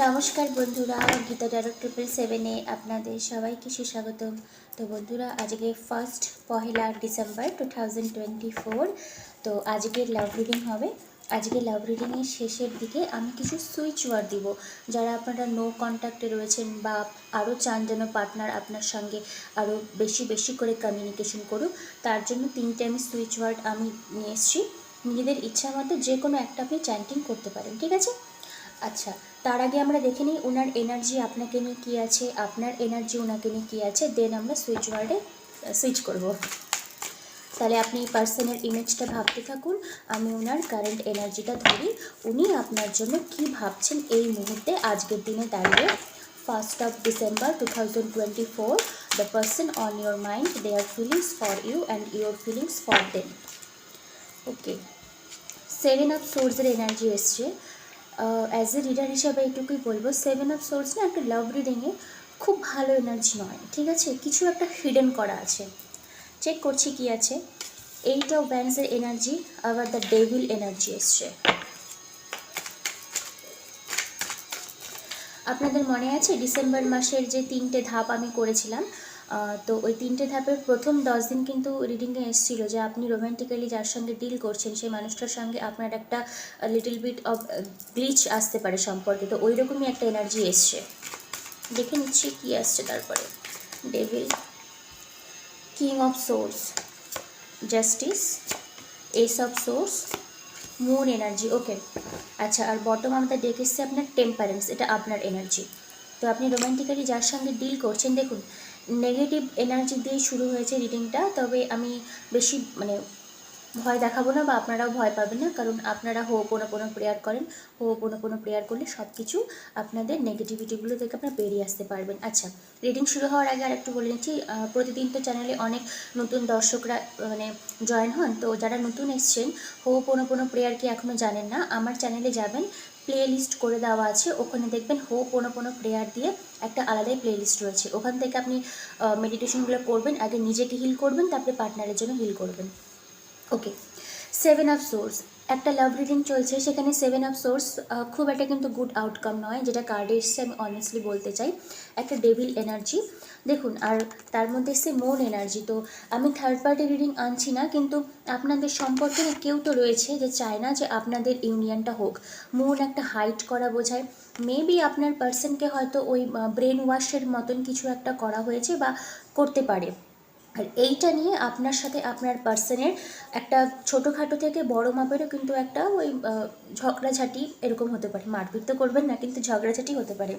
নমস্কার বন্ধুরা, গীতা ডারো ট্রিপল সেভেনে আপনাদের সবাইকে সুস্বাগতম। তো বন্ধুরা, আজকে ফার্স্ট পহেলা December two thousand twenty four তো আজকের লাভ রিডিং হবে। আজকে লাভ রিডিংয়ের শেষের দিকে আমি কিছু সুইচ ওয়ার্ড দিব। যারা আপনারা নো কন্ট্যাক্টে রয়েছেন বা আরও চান যেন পার্টনার আপনার সঙ্গে আরও বেশি বেশি করে কমিউনিকেশন করুক, তার জন্য তিনটে আমি সুইচ ওয়ার্ড আমি নিয়ে এসেছি। নিজেদের ইচ্ছা মতো যে কোনো একটা আপনি চ্যান্টিং করতে পারেন, ঠিক আছে? আচ্ছা তার আগে আমরা দেখে নিই ওনার এনার্জি আপনাকে নিয়ে কী আছে, আপনার এনার্জি ওনাকে নিয়ে কী আছে দেন আমরা সুইচ ওয়ার্ডে সুইচ করব। তাহলে আপনি পার্সনের ইমেজটা ভাবতে থাকুন, আমি ওনার কারেন্ট এনার্জিটা ধরি, উনি আপনার জন্য কি ভাবছেন এই মুহূর্তে আজকের দিনে দাঁড়িয়ে। First of December two thousand twenty four the person on your mind their feelings for you and your feelings for then okay seven of সোর্সের এনার্জি এসছে। অ্যাজ এ রিডার হিসাবে এইটুকুই বলব। সেভেন অফ সোর্স না একটা লাভ রিডিংয়ে খুব ভালো energy নয় ঠিক আছে? কিছু একটা হিডেন করা আছে। চেক করছি কি আছে। এইট অফ ব্যান্ডসের এনার্জি আবার দ্য ডেভিল এনার্জি এসছে। আপনাদের মনে আছে? ডিসেম্বর মাসের যে তিনটে ধাপ আমি করেছিলাম তো ওই তিনটে ধাপের প্রথম দশ দিন কিন্তু রিডিংয়ে এসেছিল যে আপনি রোম্যান্টিক্যালি যার সঙ্গে ডিল করছেন, সেই মানুষটার সঙ্গে আপনার একটা লিটল বিট অফ গ্লিচ আসতে পারে সম্পর্কে। তো ওই রকমই একটা এনার্জি এসছে। দেখে নিচ্ছি কী আসছে তারপরে। Devil king of swords justice ace of swords moon energy okay আচ্ছা আর বটম আমাদের ডেকে এসছে আপনার টেম্পারেন্স এটা আপনার এনার্জি তো আপনি রোম্যান্টিক্যালি যার সঙ্গে ডিল করছেন, দেখুন নেগেটিভ এনার্জি দিয়ে শুরু হয়েছে রিডিংটা তবে আমি বেশি মানে ভয় দেখাবো না বা আপনারাও ভয় পাবেন না, কারণ আপনারা হো কোনো কোনো প্রেয়ার করেন, হো কোনো কোনো প্রেয়ার করলে সব কিছু আপনাদের নেগেটিভিটিগুলো থেকে আপনারা বেরিয়ে আসতে পারবেন। আচ্ছা রিডিং শুরু হওয়ার আগে আর একটু বলে নিচ্ছি প্রতিদিন তো চ্যানেলে অনেক নতুন দর্শকরা মানে জয়েন হন, তো যারা নতুন এসছেন, হো কোনো কোনো প্রেয়ার কি এখনও জানেন না? আমার চ্যানেলে যাবেন প্লে লিস্ট করে দেওয়া আছে। ওখানে দেখবেন হো, কোনো কোনো প্রেয়ার দিয়ে একটা আলাদাই প্লে লিস্ট রয়েছে। ওখান থেকে আপনি মেডিটেশনগুলো করবেন, আগে নিজেকে হিল করবেন, তারপরে পার্টনারের জন্য হিল করবেন। ওকে সেভেন অফ সোর্স একটা লাভ রিডিং চলছে, সেখানে সেভেন অফ সোর্স খুব একটা কিন্তু গুড আউটকাম নয়, যেটা কার্ডে এসছে আমি অনেস্টলি বলতে চাই, একটা ডেভিল এনার্জি দেখুন, আর তার মধ্যে এসছে মন এনার্জি তো আমি থার্ড পার্টি রিডিং আনছি না, কিন্তু আপনাদের সম্পর্কে কেউ তো রয়েছে যে চায় না যে আপনাদের ইউনিয়নটা হোক। মন একটা হাইট করা বোঝায়। মেবি আপনার পার্সনকে হয়তো ওই ব্রেন ওয়াশের মতন কিছু একটা করা হয়েছে বা করতে পারে। আর এইটা নিয়ে আপনার সাথে আপনার পার্সনের একটা ছোটোখাটো থেকে বড় মাপেরও কিন্তু একটা ওই ঝগড়াঝাটি এরকম হতে পারে। মারপিট তো করবেন না, কিন্তু ঝগড়াঝাটি হতে পারে।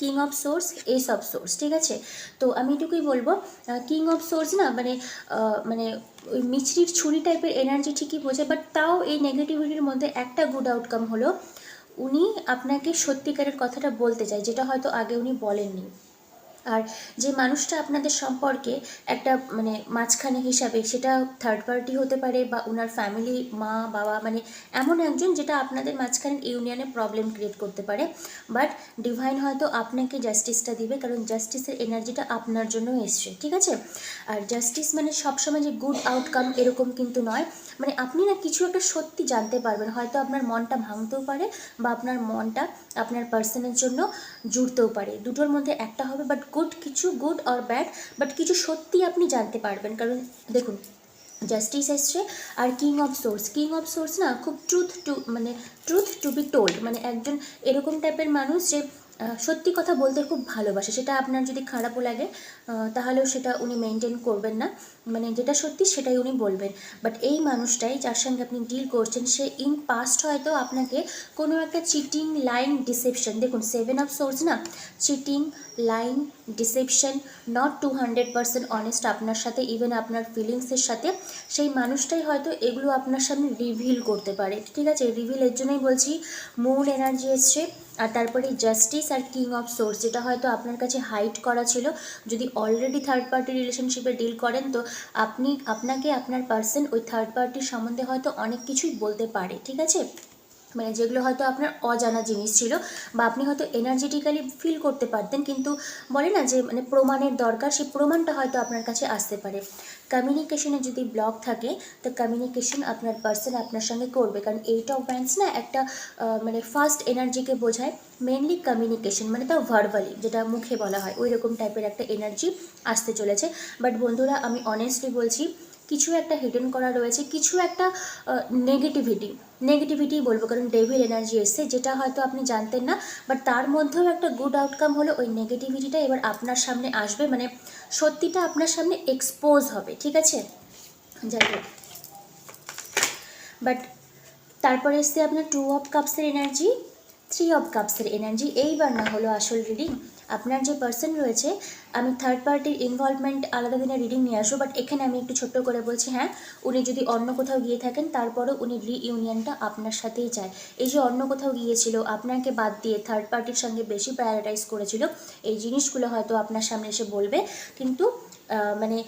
King of swords ace of swords ঠিক আছে? তো আমি এটুকুই বলব কিং অফ সোর্স না মানে মানে ওই মিছরির ছুরি টাইপের এনার্জি ঠিকই বোঝে বাট তাও এই নেগেটিভিটির মধ্যে একটা গুড আউটকাম হলো, উনি আপনাকে সত্যিকারের কথাটা বলতে চায়, যেটা হয়তো আগে উনি বলেননি। আর যে মানুষটা আপনাদের সম্পর্কে একটা মানে মাঝখানে হিসাবে সেটা থার্ড পার্টি হতে পারে বা ওনার ফ্যামিলি মা, বাবা মানে এমন একজন যেটা আপনাদের মাঝখানে ইউনিয়নে প্রবলেম ক্রিয়েট করতে পারে। বাট ডিভাইন হয়তো আপনাকে জাস্টিসটা দিবে কারণ জাস্টিসের এনার্জিটা আপনার জন্য এসছে, ঠিক আছে? আর জাস্টিস মানে সবসময় যে গুড আউটকাম এরকম কিন্তু নয়। মানে আপনি না কিছু একটা সত্যি জানতে পারবেন। হয়তো আপনার মনটা ভাঙতেও পারে বা আপনার মনটা আপনার পার্সনের জন্য জুড়তেও পারে। দুটোর মধ্যে একটা হবে বাট গুড কিছু গুড অর ব্যাড বাট কিছু সত্যি আপনি জানতে পারবেন। কারণ দেখুন জাস্টিস এসছে আর king of swords king of swords না খুব ট্রুথ টু মানে ট্রুথ টু বি টোল্ড মানে একজন এরকম টাইপের মানুষ যে সত্যি কথা বলতে খুব ভালোবাসে। সেটা আপনার যদি খারাপও লাগে তাহলেও সেটা উনি মেনটেন করবেন না। মানে যেটা সত্যি সেটাই উনি বলবেন। বাট এই মানুষটাই যার সঙ্গে আপনি ডিল করছেন, সে ইন পাস্ট হয়তো আপনাকে কোনো একটা চিটিং লাইন ডিসেপশন দেখুন সেভেন অফ সোর্স না cheating lying deception not to hundred percent honest আপনার সাথে ইভেন আপনার ফিলিংসের সাথে, সেই মানুষটাই হয়তো এগুলো আপনার সামনে রিভিল করতে পারে। ঠিক আছে? রিভিল এর জন্যই বলছি মুন এনার্জি এসছে, আর তারপরে জাস্টিস আর কিং অফ সোর্স যেটা হয়তো আপনার কাছে হাইট করা ছিল। যদি অলরেডি থার্ড পার্টি রিলেশনশিপে ডিল করেন, তো আপনি, আপনাকে, আপনার পার্সন ওই থার্ড পার্টির সম্বন্ধে হয়তো অনেক কিছুই বলতে পারে, ঠিক আছে? মানে যেগুলো হয়তো আপনার অজানা জিনিস ছিল বা আপনি হয়তো এনার্জেটিক্যালি ফিল করতে পারতেন, কিন্তু বলে না যে মানে প্রমাণের দরকার, সেই প্রমাণটা হয়তো আপনার কাছে আসতে পারে। কমিউনিকেশনে যদি ব্লক থাকে, তো কমিউনিকেশন আপনার পার্সন আপনার সঙ্গে করবে। কারণ এইট অফ ব্যান্ডস না একটা মানে ফার্স্ট এনার্জিকে বোঝায় মেনলি কমিউনিকেশন মানে তাও ভার্বালি যেটা মুখে বলা হয়। ওই রকম টাইপের একটা এনার্জি আসতে চলেছে। বাট বন্ধুরা, আমি অনেস্টলি বলছি কিছু একটা হিডেন করা রয়েছে, কিছু একটা নেগেটিভিটি নেগেটিভিটি বলব, কারণ ডেভিল এনার্জি এসছে, যেটা হয়তো আপনি জানতেন না বাট তার মধ্যেও একটা গুড আউটকাম হলো, ওই নেগেটিভিটিটা এবার আপনার সামনে আসবে মানে সত্যিটা আপনার সামনে এক্সপোজ হবে, ঠিক আছে? যাই হোক। বাট তারপরে এসছে আপনার টু অফ কাপসের এনার্জি থ্রি অফ কাপসের এনার্জি এইবার না হলো আসল রিডিং আপনার যে পার্সন রয়েছে, আমি থার্ড পার্টির ইনভলভমেন্ট আলাদা দিনে রিডিং নিয়ে আসব বাট এখানে আমি একটু ছোট্ট করে বলছি হ্যাঁ উনি যদি অন্য কোথাও গিয়ে থাকেন, তারপরেও উনি রিইউনিয়নটা আপনার সাথেই চায়। এই যে অন্য কোথাও গিয়েছিল, আপনাকে বাদ দিয়ে থার্ড পার্টির সঙ্গে বেশি প্রায়োরিটাইজ করেছিল, এই জিনিসগুলো হয়তো আপনার সামনে এসে বলবে। কিন্তু মানে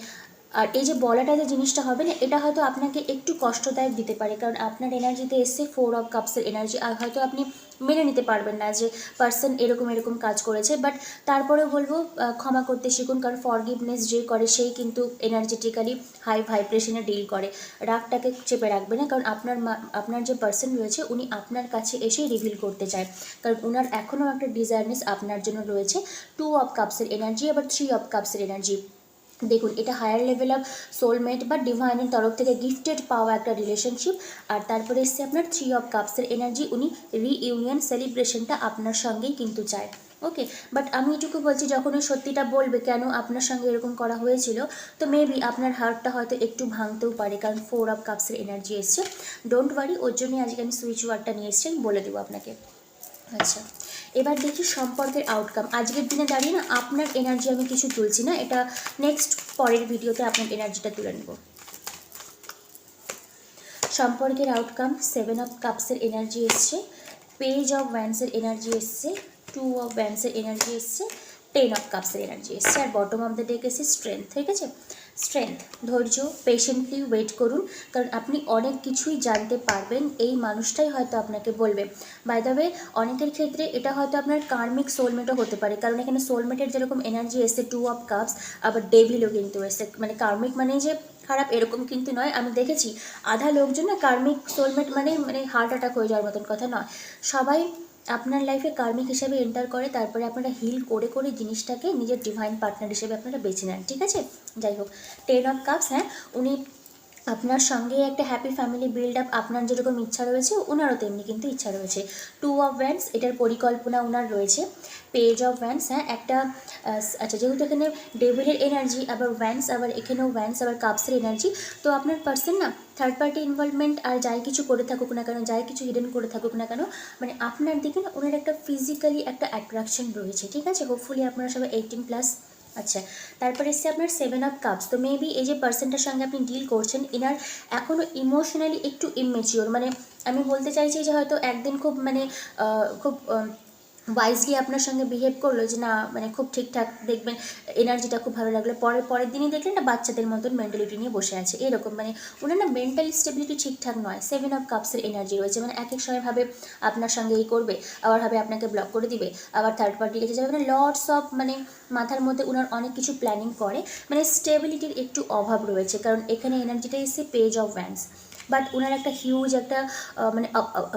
আর এই যে বলাটা যে জিনিসটা হবে না, এটা হয়তো আপনাকে একটু কষ্টদায়ক দিতে পারে। কারণ আপনার এনার্জিতে এসছে ফোর অফ কাপসের এনার্জি, আর হয়তো আপনি মেনে নিতে পারবেন না যে পার্সন এরকম এরকম কাজ করেছে। বাট তারপরে বলব ক্ষমা করতে শিখুন, কারণ ফরগিভনেস যে করে, সেই কিন্তু এনার্জেটিক্যালি হাই ভাইব্রেশনে ডিল করে। রাগটাকে চেপে রাখবে না, কারণ আপনার আপনার যে পার্সন রয়েছে, উনি আপনার কাছে এসে রিভিল করতে চায়। কারণ ওনার এখনও একটা ডিজায়ারনেস আপনার জন্য রয়েছে। টু অফ কাপসের এনার্জি আবার থ্রি অফ কাপসের এনার্জি দেখুন, এটা হায়ার লেভেল অফ সোলমেট বা ডিভাইনের তরফ থেকে গিফটেড পাওয়া একটা রিলেশনশিপ আর তারপরে এসছে আপনার থ্রি অফ কাপসের এনার্জি উনি রিইউনিয়ন সেলিব্রেশনটা আপনার সঙ্গেই কিন্তু চায়। ওকে বাট আমি এটুকু বলছি, যখন ওই সত্যিটা বলবে, কেন আপনার সঙ্গে এরকম করা হয়েছিল, তো মেবি আপনার হার্টটা হয়তো একটু ভাঙতেও পারে, কারণ ফোর অফ কাপসের এনার্জি এসছে। ডোন্ট ওয়ারি ওর জন্যই আজকে আমি সুইচ ওয়ার্ডটা নিয়ে এসেছি বলে দেবো আপনাকে। আচ্ছা। এবার দেখি সম্পর্কের আউটকাম আজকের দিনে দাঁড়িয়ে না আপনার এনার্জি আমি কিছু তুলছি না, এটা নেক্সট পরের ভিডিওতে আপনার এনার্জিটা তুলে নেব। সম্পর্কের আউটকাম সেভেন অফ কাপসের এনার্জি এসছে পেজ অফ ব্যান্সের এনার্জি এসছে টু অফ ব্যান্সের এনার্জি এসছে টেন অফ কাপসের এনার্জি এসছে। আর বটম অফ দ্য ডেক এসে স্ট্রেংথ ঠিক আছে? স্ট্রেংথ ধৈর্য পেশেন্টলি ওয়েট করুন। কারণ আপনি অনেক কিছুই জানতে পারবেন, এই মানুষটাই হয়তো আপনাকে বলবে। বাই দ্য ওয়ে অনেকের ক্ষেত্রে এটা হয়তো আপনার কার্মিক সোলমেটও হতে পারে। কারণ এখানে সোলমেটের যেরকম এনার্জি এসছে টু অফ কাপস আবার ডেভিলও কিন্তু এসছে। মানে কার্মিক মানে যে খারাপ, এরকম কিন্তু নয়। আমি দেখেছি, আধা লোকজন না কার্মিক সোলমেট মানে মানে হার্ট অ্যাটাক হয়ে যাওয়ার মতন কথা নয়। সবাই আপনার লাইফে কার্মিক হিসাবে এন্টার করে, তারপরে আপনারা হিল করে করে জিনিসটাকে নিজের ডিভাইন পার্টনার হিসেবে আপনারা বেছে নেন, ঠিক আছে? যাই হোক টেন অফ কাপস হ্যাঁ? উনি আপনার সঙ্গে একটা হ্যাপি ফ্যামিলি বিল্ড আপ আপনার যেরকম ইচ্ছা রয়েছে ওনারও তেমনি কিন্তু ইচ্ছা রয়েছে। টু অফ ভ্যান্স এটার পরিকল্পনা ওনার রয়েছে। পেজ অফ ভ্যান্স হ্যাঁ একটা আচ্ছা যেহেতু এখানে ডেভিলের এনার্জি আবার ভ্যান্স আবার এখানেও ভ্যান্স আবার কাপসের এনার্জি তো আপনার পার্সন না থার্ড পার্টি ইনভলভমেন্ট আর যাই কিছু করে থাকুক না কেন, যাই কিছু হিডেন করে থাকুক না কেন মানে আপনার দিকে না ওনার একটা ফিজিক্যালি একটা অ্যাট্রাকশন রয়েছে, ঠিক আছে? হোপফুলি আপনারা সবাই এইটিন প্লাস আচ্ছা তারপরে এসছে আপনার সেভেন অফ কাপস তো মেবি এই যে পার্সনটার সঙ্গে আপনি ডিল করছেন, এনার এখনও ইমোশনালি একটু ইমেচিওর মানে আমি বলতে চাইছি যে হয়তো একদিন খুব মানে খুব ওয়াইজলি আপনার সঙ্গে বিহেভ করল যে না মানে খুব ঠিকঠাক, দেখবেন এনার্জিটা খুব ভালো লাগল। পরের পরের দিনই দেখলেন না বাচ্চাদের মতন মেন্টালিটি নিয়ে বসে আছে। এরকম মানে ওনার না মেন্টাল স্টেবিলিটি ঠিকঠাক নয়। সেভেন অফ কাপসের এনার্জি রয়েছে। মানে এক এক সময় ভাবে আপনার সঙ্গে এই করবে, আবার ভাবে আপনাকে ব্লক করে দিবে, আবার থার্ড পার্টি কাছে যাবে। মানে লর্ডস অফ মানে মাথার মধ্যে ওনার অনেক কিছু প্ল্যানিং করে। মানে স্টেবিলিটির একটু অভাব রয়েছে। কারণ এখানে এনার্জিটা এসে পেজ অফ ভ্যান্স বাট ওনার একটা হিউজ একটা মানে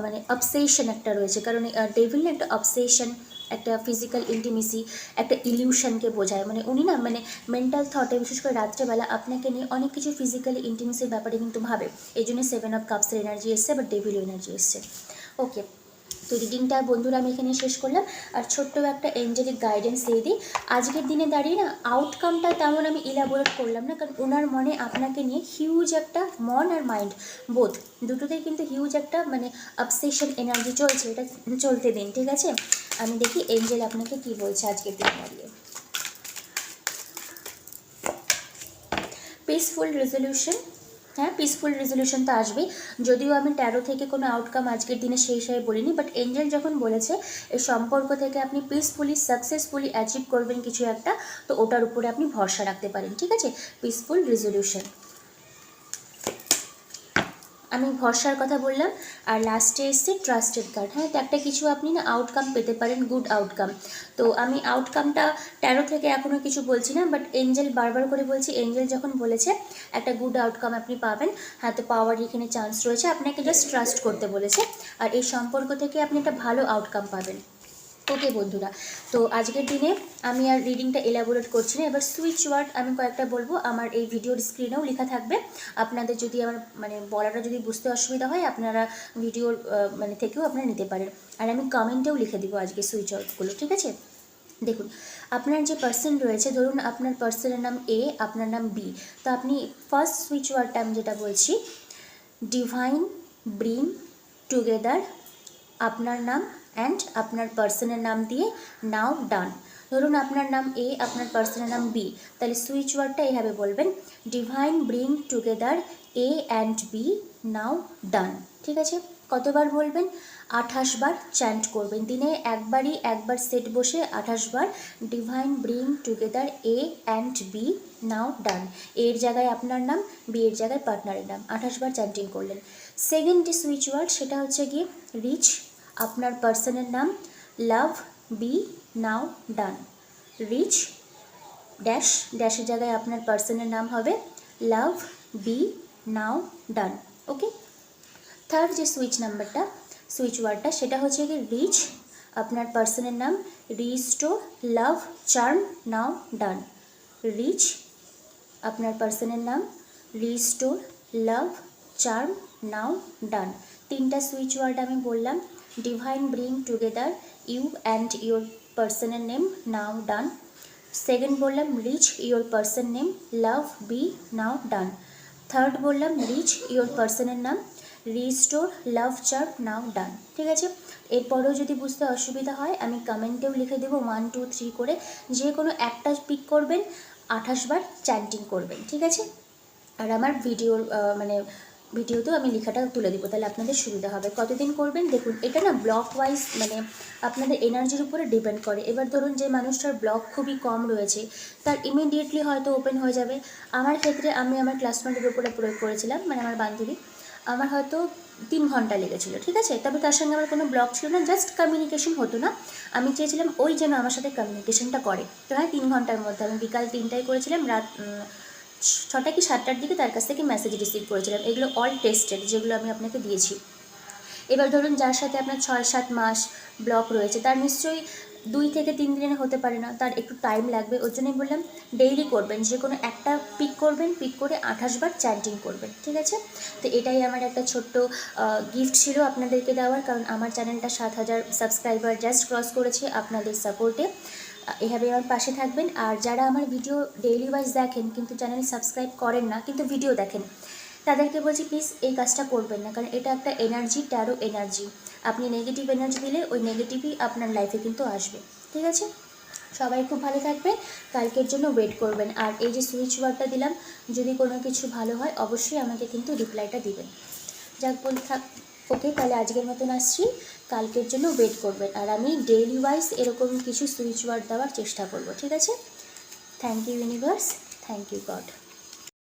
মানে অবসেশন একটা রয়েছে। কারণ ডেভিল না একটা অবসেশন একটা ফিজিক্যাল ইন্টিমেসি একটা ইলিউশনকে বোঝায়। মানে উনি না মানে মেন্টাল থটে বিশেষ করে রাত্রেবেলা আপনাকে নিয়ে অনেক কিছু ফিজিক্যাল ইন্টিমেসির ব্যাপারে কিন্তু ভাবে। এই জন্য সেভেন অফ কাপসের এনার্জি এসছে বা ডেভিল এনার্জি এসছে। ওকে তো রিডিংটা বন্ধুরা আমি এখানে শেষ করলাম। আর ছোট্ট একটা এঞ্জেলিক গাইডেন্স দিয়ে দিই। আজকের দিনে দাঁড়িয়ে না আউটকামটা তেমন আমি ইলাবোরেট করলাম না, কারণ ওনার মনে আপনাকে নিয়ে হিউজ একটা মন আর মাইন্ড বোধ দুটোতেই কিন্তু হিউজ একটা মানে অবসেশন এনার্জি চলছে, এটা চলতে দিন, ঠিক আছে? আমি দেখি এঞ্জেল আপনাকে কি বলছে আজকের দিনে দাঁড়িয়ে। পিসফুল রেজলিউশন হ্যাঁ পিসফুল রেজলিউশন তো আসবেই। যদিও আমি ট্যারো থেকে কোনো আউটকাম আজকের দিনে সেই হিসাবে বলিনি বাট এঞ্জেল যখন বলেছে এই সম্পর্ক থেকে আপনি পিসফুলি সাকসেসফুলি অ্যাচিভ করবেন কিছু একটা, তো ওটার উপরে আপনি ভরসা রাখতে পারেন, ঠিক আছে? পিসফুল রেজলিউশন আমি ভরসার কথা বললাম। আর লাস্টে এসছে ট্রাস্টেড কার্ড হ্যাঁ তো একটা কিছু আপনি না আউটকাম পেতে পারেন গুড আউটকাম তো আমি আউটকামটা ট্যারো থেকে এখনও কিছু বলছি না বাট এঞ্জেল বারবার করে বলছি এঞ্জেল যখন বলেছে, একটা গুড আউটকাম আপনি পাবেন। হ্যাঁ তো পাওয়ার এখানে চান্স রয়েছে। আপনাকে জাস্ট ট্রাস্ট করতে বলেছে। আর এই সম্পর্ক থেকে আপনি একটা ভালো আউটকাম পাবেন। ওকে বন্ধুরা। তো আজকের দিনে আমি আর রিডিংটা এলাবোরেট করছি না। এবার সুইচ ওয়ার্ড আমি কয়েকটা বলব। আমার এই ভিডিওর স্ক্রিনেও লেখা থাকবে। আপনাদের যদি আমার মানে বলাটা যদি বুঝতে অসুবিধা হয়, আপনারা ভিডিওর মানে থেকেও আপনারা নিতে পারেন। আর আমি কমেন্টেও লিখে দিব আজকে সুইচ ওয়ার্ডগুলো ঠিক আছে? দেখুন, আপনার যে পার্সন রয়েছে, ধরুন আপনার পার্সনের নাম এ আপনার নাম বি তো আপনি ফার্স্ট সুইচ ওয়ার্ডটা আমি যেটা বলছি ডিভাইন ব্রিং টুগেদার আপনার নাম অ্যান্ড আপনার পার্সনের নাম দিয়ে নাও ডান ধরুন আপনার নাম এ আপনার পার্সনের নাম বি তাহলে সুইচ ওয়ার্ডটা এইভাবে বলবেন divine bring together A and B now done ঠিক আছে? কতবার বলবেন? আঠাশ বার চ্যান্ট করবেন। দিনে একবারই একবার সেট বসে আঠাশ বার divine bring together A and B now done এর জায়গায় আপনার নাম বি এর জায়গায় পার্টনারের নাম। আঠাশ বার চ্যান্টিং করলেন। সেকেন্ড যে সুইচ ওয়ার্ড সেটা হচ্ছে গিয়ে রিচ আপনার পার্সনের নাম love B now done. Reach dash, ড্যাশের জায়গায় আপনার পার্সনের নাম হবে love B now done, okay? Third যে সুইচ নাম্বারটা, সুইচ ওয়ার্ডটা, সেটা হচ্ছে কি রিচ, আপনার পার্সনের নাম restore love charm now done. Reach, আপনার পার্সনের নাম রিস্টোর লাভ চার্ম নাও ডান। তিনটা সুইচ ওয়ার্ড আমি বললাম divine bring together you and your পার্সনের নেম নাও ডান সেকেন্ড বললাম reach your person name love B now done third বললাম reach your পার্সনের নাম restore love charm now done ঠিক আছে? এরপরেও যদি বুঝতে অসুবিধা হয়, আমি কমেন্টেও লিখে দেবো ওয়ান টু থ্রি করে। যে কোনো একটা পিক করবেন, আঠাশ বার চ্যান্টিং করবেন, ঠিক আছে? আর আমার ভিডিওর মানে ভিডিওতেও আমি লেখাটা তুলে দিব, তাহলে আপনাদের সুবিধা হবে। কতদিন করবেন? দেখুন, এটা না ব্লক ওয়াইজ মানে আপনাদের এনার্জির উপরে ডিপেন্ড করে। এবার ধরুন যে মানুষটার ব্লক খুবই কম রয়েছে, তার ইমিডিয়েটলি হয়তো ওপেন হয়ে যাবে। আমার ক্ষেত্রে আমি আমার ক্লাসমেটের উপরে প্রয়োগ করেছিলাম মানে আমার বান্ধবী। আমার হয়তো তিন ঘণ্টা লেগেছিলো, ঠিক আছে? তবে তার সঙ্গে আমার কোনো ব্লক ছিল না জাস্ট কমিউনিকেশন হতো না। আমি চেয়েছিলাম ওই যেন আমার সাথে কমিউনিকেশনটা করে। তো হ্যাঁ তিন ঘণ্টার মধ্যে, আমি বিকাল তিনটায় করেছিলাম, রাত ছটা কি সাতটার দিকে তার কাছ থেকে মেসেজ রিসিভ করেছিলাম। এগুলো অল টেস্টেড যেগুলো আমি আপনাকে দিয়েছি। এবার ধরুন যার সাথে আপনার ছয় সাত মাস ব্লক রয়েছে, তার নিশ্চয়ই দুই থেকে তিন দিনে হতে পারে না, তার একটু টাইম লাগবে। ওর জন্যই বললাম ডেইলি করবেন, যে কোনো একটা পিক করবেন পিক করে আঠাশ বার চ্যান্টিং করবেন, ঠিক আছে? তো এটাই আমার একটা ছোট্ট গিফট ছিল আপনাদেরকে দেওয়ার, কারণ আমার চ্যানেলটা সাত হাজার সাবস্ক্রাইবার জাস্ট ক্রস করেছে আপনাদের সাপোর্টে এভাবে আমার পাশে থাকবেন। আর যারা আমার ভিডিও ডেইলি ওয়াইজ দেখেন, কিন্তু চ্যানেল সাবস্ক্রাইব করেন না, কিন্তু ভিডিও দেখেন, তাদেরকে বলছি প্লিজ এই কাজটা করবেন না, কারণ এটা একটা এনার্জি ট্যারো এনার্জি আপনি নেগেটিভ এনার্জি দিলে ওই নেগেটিভই আপনার লাইফে কিন্তু আসবে। ঠিক আছে? সবাই খুব ভালো থাকবে কালকের জন্য ওয়েট করবেন। আর এই যে সুইচ ওয়ার্ডটা দিলাম, যদি কোনো কিছু ভালো হয়, অবশ্যই আমাকে কিন্তু রিপ্লাইটা দিবেন। যাক বল থাক। ওকে তাহলে আজকের মতন আসছি। কালকের জন্য ওয়েট করবেন। আর আমি ডেইলি ওয়াইজ এরকম কিছু সুইচ ওয়ার্ড দেওয়ার চেষ্টা করব, ঠিক আছে? Thank you universe thank you God